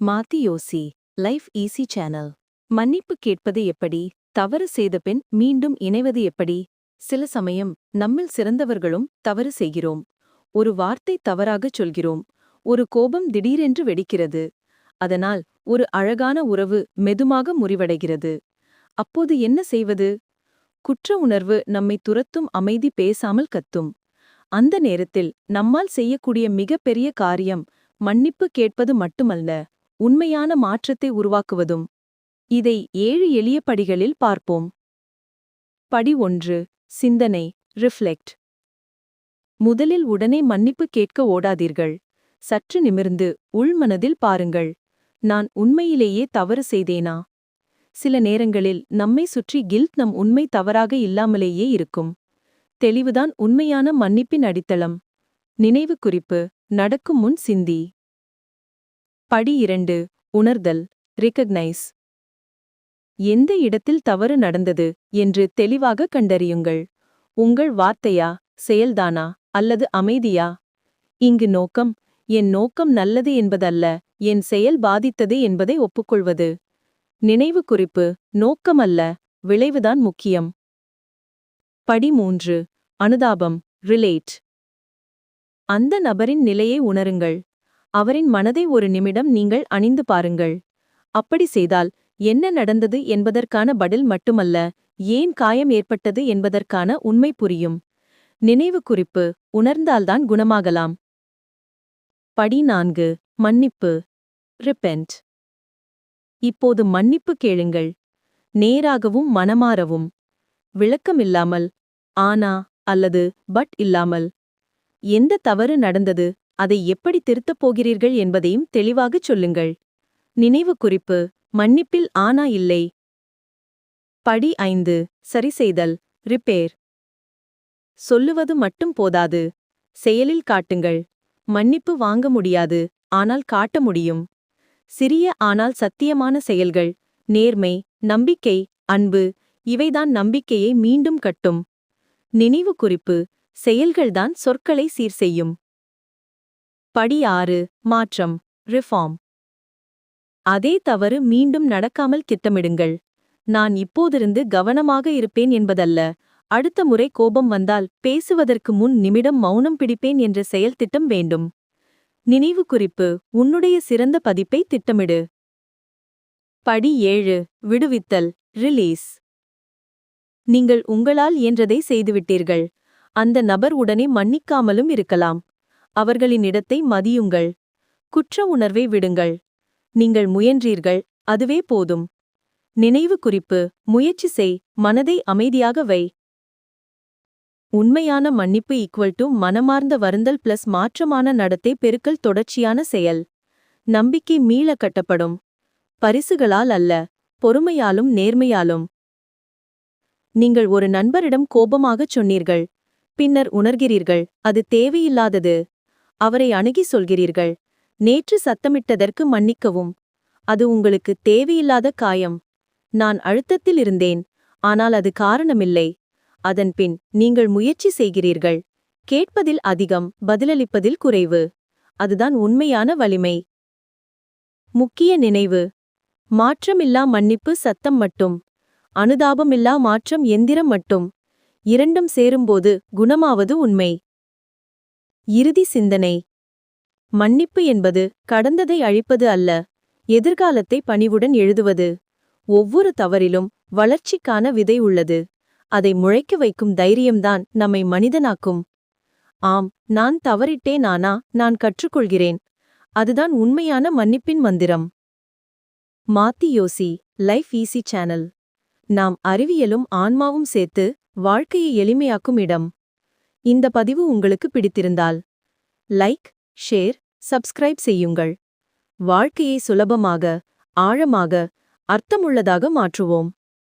மாத்தி யோசி life easy channel. மன்னிப்பு கேட்பது எப்படி தவறு செய்த பின் மீண்டும் இணைவது எப்படி? சில சமயம் நம்மில் சிறந்தவர்களும் தவறு செய்கிறோம். ஒரு வார்த்தை தவறாகச் சொல்கிறோம். ஒரு கோபம் திடீரென்று வெடிக்கிறது. அதனால் ஒரு அழகான உறவு மெதுமாக முறிவடைகிறது. அப்போது என்ன செய்வது? குற்ற உணர்வு நம்மை துரத்தும் அமைதி பேசாமல் கத்தும். அந்த நேரத்தில் நம்மால் செய்யக்கூடிய மிகப்பெரிய காரியம் மன்னிப்பு கேட்பது மட்டுமல்ல. உண்மையான மாற்றத்தை உருவாக்குவதும். இதை ஏழு எளிய படிகளில் பார்ப்போம். படி ஒன்று சிந்தனை ரிஃப்ளெக்ட் முதலில் உடனே மன்னிப்பு கேட்க ஓடாதீர்கள். சற்று நிமிர்ந்து உள்மனதில் பாருங்கள். நான் உண்மையிலேயே தவறு செய்தேனா? சில நேரங்களில் நம்மை சுற்றி கில்ட் நம் உண்மை தவறாக இல்லாமலேயே இருக்கும். தெளிவுதான் உண்மையான மன்னிப்பின் அடித்தளம். நினைவு குறிப்பு நடக்கும் முன் சிந்தி. படி இரண்டு உணர்தல் ரிகக்னைஸ் எந்த இடத்தில் தவறு நடந்தது என்று தெளிவாக கண்டறியுங்கள். உங்கள் வார்த்தையா செயல்தானா அல்லது அமைதியா? இங்கு நோக்கம் என் நோக்கம் நல்லது என்பதல்ல என் செயல் பாதித்தது என்பதை ஒப்புக்கொள்வது. நினைவு குறிப்பு நோக்கமல்ல விளைவுதான் முக்கியம். படி மூன்று அனுதாபம் ரிலேட் அந்த நபரின் நிலையை உணருங்கள். அவரின் மனதை ஒரு நிமிடம் நீங்கள் அணிந்து பாருங்கள். அப்படி செய்தால் என்ன நடந்தது என்பதற்கான பதில் மட்டுமல்ல ஏன் காயம் ஏற்பட்டது என்பதற்கான உண்மை புரியும். நினைவு குறிப்பு உணர்ந்தால்தான் குணமாகலாம். படி நான்கு மன்னிப்பு. ரிப்பெண்ட் இப்போது மன்னிப்பு கேளுங்கள். நேராகவும் மனமாறவும். விளக்கமில்லாமல் ஆனா அல்லது பட் இல்லாமல். எந்த தவறு நடந்தது? அதை எப்படி திருத்தப் போகிறீர்கள் என்பதையும் தெளிவாகச் சொல்லுங்கள். நினைவு குறிப்பு மன்னிப்பில் ஆனா இல்லை. படி ஐந்து சரிசெய்தல் ரிப்பேர் சொல்லுவது மட்டும் போதாது. செயலில் காட்டுங்கள். மன்னிப்பு வாங்க முடியாது ஆனால் காட்ட முடியும். சிறிய ஆனால் சத்தியமான செயல்கள் நேர்மை நம்பிக்கை அன்பு இவைதான் நம்பிக்கையை மீண்டும் கட்டும். நினைவு குறிப்பு செயல்கள்தான் சொற்களை சீர் செய்யும். படி ஆறு மாற்றம் ரிஃபார்ம் அதே தவறு மீண்டும் நடக்காமல் திட்டமிடுங்கள். நான் இப்போதிருந்து கவனமாக இருப்பேன் என்பதல்ல. அடுத்த முறை கோபம் வந்தால் பேசுவதற்கு முன் நிமிடம் மௌனம் பிடிப்பேன் என்ற செயல் திட்டம் வேண்டும். நினைவு குறிப்பு உன்னுடைய சிறந்த பதிப்பை திட்டமிடு. படி ஏழு விடுவித்தல் ரிலீஸ் நீங்கள் உங்களால் இயன்றதை செய்துவிட்டீர்கள். அந்த நபர் உடனே மன்னிக்காமலும் இருக்கலாம். அவர்களின் இடத்தை மதியுங்கள். குற்ற உணர்வை விடுங்கள். நீங்கள் முயன்றீர்கள் அதுவே போதும். நினைவு குறிப்பு முயற்சி செய் மனதை அமைதியாக வை. உண்மையான மன்னிப்பு ஈக்குவல் டு மனமார்ந்த வருந்தல் பிளஸ் மாற்றமான நடத்தை பெருக்கல் தொடர்ச்சியான செயல். நம்பிக்கை மீள கட்டப்படும். பரிசுகளால் அல்ல பொறுமையாலும் நேர்மையாலும். நீங்கள் ஒரு நண்பரிடம் கோபமாகச் சொன்னீர்கள். பின்னர் உணர்கிறீர்கள் அது தேவையில்லாதது. அவரை அணுகி சொல்கிறீர்கள். நேற்று சத்தமிட்டதற்கு மன்னிக்கவும். அது உங்களுக்கு தேவையில்லாத காயம். நான் அழுத்தத்தில் இருந்தேன். ஆனால் அது காரணமில்லை. அதன்பின் நீங்கள் முயற்சி செய்கிறீர்கள். கேட்பதில் அதிகம் பதிலளிப்பதில் குறைவு. அதுதான் உண்மையான வலிமை. முக்கிய நினைவு. மாற்றமில்லா மன்னிப்பு சத்தம் மட்டும். அனுதாபமில்லா மாற்றம் எந்திரம் மட்டும். இரண்டும் சேரும்போது குணமாவது உண்மை. இறுதி சிந்தனை. மன்னிப்பு என்பது கடந்ததை அழிப்பது அல்ல எதிர்காலத்தை பணிவுடன் எழுதுவது. ஒவ்வொரு தவறிலும் வளர்ச்சிக்கான விதை உள்ளது அதை முளைக்க வைக்கும் தைரியம்தான் நம்மை மனிதனாக்கும். ஆம் நான் தவறிட்டேன் ஆனா நான் கற்றுக்கொள்கிறேன் அதுதான் உண்மையான மன்னிப்பின் மந்திரம். மாத்தி யோசி லைஃப் ஈஸி சேனல். நாம் அறிவியலும் ஆன்மாவும் சேர்த்து வாழ்க்கையை எளிமையாக்கும் இடம். இந்த பதிவு உங்களுக்கு பிடித்திருந்தால் லைக் ஷேர் சப்ஸ்கிரைப் செய்யுங்கள். வாழ்க்கையை சுலபமாக ஆழமாக அர்த்தமுள்ளதாக மாற்றுவோம்.